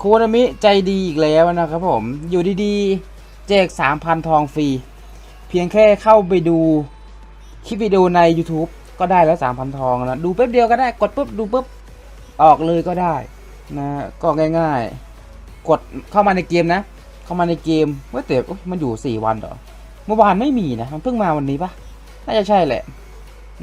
คนามิใจดีอีกแล้วนะครับผมอยู่ดีๆ แจก 3,000 ทองฟรี เพียงแค่เข้าไปดูคลิปวิดีโอใน YouTube ก็ได้แล้ว 3,000 ทองนะ ดูแป๊บเดียวก็ได้กดปุ๊บดูปุ๊บ ออกเลยก็ได้นะก็ง่ายๆ กดเข้ามาในเกมนะ เข้ามาในเกมเว่าแต่มันอยู่ 4 วันเหรอเมื่อวานไม่มีนะ มันเพิ่งมาวันนี้ปะน่าจะใช่แหละ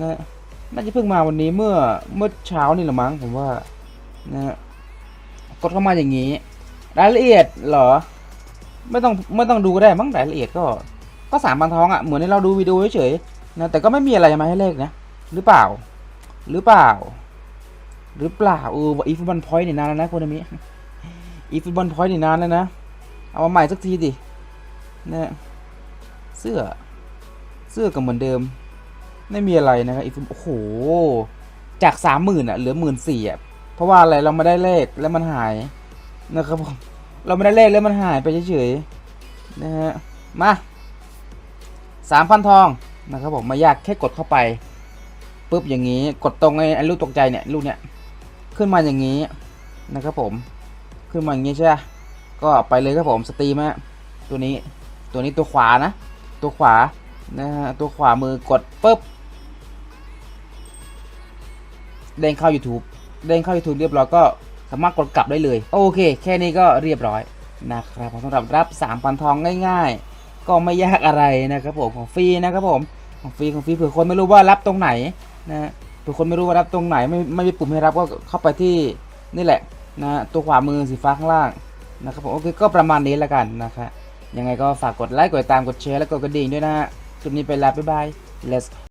นะน่าจะเพิ่งมาวันนี้เมื่อเมื่อเช้านี่แหละมั้งผมว่านะ ดเข้ามาอย่างนี้ รายละเอียดเหรอ ไม่ต้องไม่ต้องดูก็ได้มั้งรายละเอียดก็ ก็สามพันทองอะ่ะเหมือนที่เราดูวิดีโอเฉยๆนะแต่ก็ไม่มีอะไรมาให้เลขนะหรือเปล่า หรือเปล่า หรือเปล่าเอออีฟุตบอลพอยต์นี่นานแล้วนะคนนี้อีฟุตบอลพอยต์นี่นานแล้วนะเอามาใหม่สักทีดินะเสื้อเสื้อก็เหมือนเดิม ไม่มีอะไรนะครับอีฟุตโอ้โหจากสามหมื่นอะเหลือหมื่นสี่อะ เพราะว่าอะไรเราไม่ได้เลขแล้วมันหายนะครับผมเราไม่ได้เลขแล้วมันหายไปเฉยๆนะฮะมาสามพันทองนะครับผมไมายากแค่กดเข้าไปปุ๊บอย่างนี้กดตรงไอ้ไอ้ลูกตกใจเนี่ยลูกเนี่ยขึ้นมาอย่างนี้นะครับผมขึ้นมาอย่างนี้ใช่ไหมก็ไปเลยครับผมสตรีมฮะตัวนี้ตัวนี้ตัวขวานะ ตัวขวานะฮะตัวขวามือกดปุ๊บเด้งเข้า YouTube เด้งเข้า YouTube เรียบร้อยก็สามารถกดกลับได้เลย โอเค แค่นี้ก็เรียบร้อยนะครับผมสำหรับรับ3,000ทองง่ายๆ ก็ไม่ยากอะไรนะครับผมของฟรีนะครับผมของฟรีของฟรีเผื่อคนไม่รู้ว่ารับตรงไหนนะฮะเผื่อคนไม่รู้ว่ารับตรงไหนไม่ไม่มีปุ่มให้รับก็เข้าไปที่นี่แหละนะตัวขวามือสีฟ้าข้างล่างนะครับผมโอเคก็ประมาณนี้แล้วกันนะครับยังไงก็ฝากกดไลค์กดติดตามกดแชร์และกดกระดิ่งด้วยนะฮะคลิปนี้ไปแล้วบ๊ายบาย let's